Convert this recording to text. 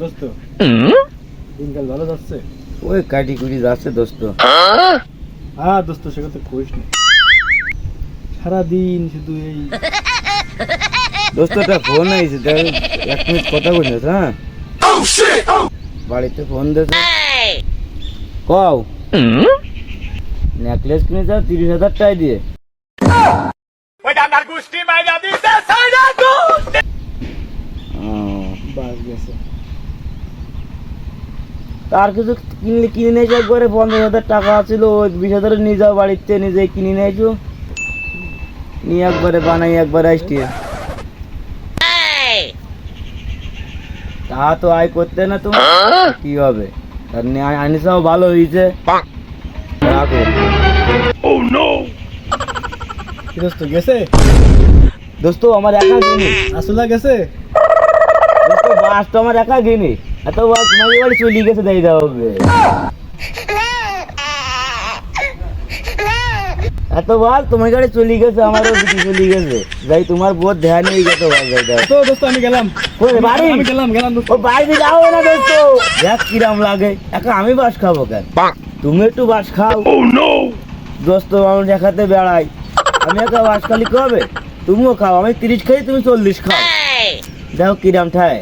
দোস্ত। দিনকাল ভালো যাচ্ছে? ওই কাটি কুটি যাচ্ছে দোস্ত। হ্যাঁ? দোস্ত সে কথা কইস না। সারাদিন শুধু এই দোস্ত একটা ফোন আইছে দেখ এক মিনিট কথা বলিস হ্যাঁ? বাড়িতে ফোন দিয়েছে। কও? নেকলেস কিনে যাও তিরিশ হাজার টাকা দিয়ে। বাস গেছে। তার কিছু কিনলে কিনে নিয়েছো একবারে পঞ্চাশ হাজার টাকা ছিল ওই বিশ হাজারে নিয়ে যাও বাড়িতে নিজে কিনে নিয়েছো নিয়ে একবারে বানাই একবারে আসছি তা তো আয় করতে না তোমার কি হবে? তার নিয়ে আনিসাও ভালো হয়েছে রাখো কি দোস্ত গেছে? দোস্ত আমার একা গিনি আসলা গেছে? দোস্ত বাস তো আমার একা গিনি এত বাস তোমার বাড়ি চলে গেছে হবে এত বাস তোমার গাড়ি চলে গেছে আমারও চলে গেছে। যাই তোমার বহুত ধ্যান হয়ে গেছে বাস যাই দাও তো দোস্ত আমি গেলাম। বাড়ি? আমি গেলাম গেলাম দোস্ত। ও বাইরে যাও না দোস্ত। দেখ কিরাম লাগে। একা আমি বাস খাব কেন? তুমি একটু বাস খাও। দোস্ত মানুষ একাতে বেড়াই আমি একা বাস খালি কবে? তুমিও খাও আমি তিরিশ খাই তুমি চল্লিশ খাও। দেখো কিরাম ঠায়।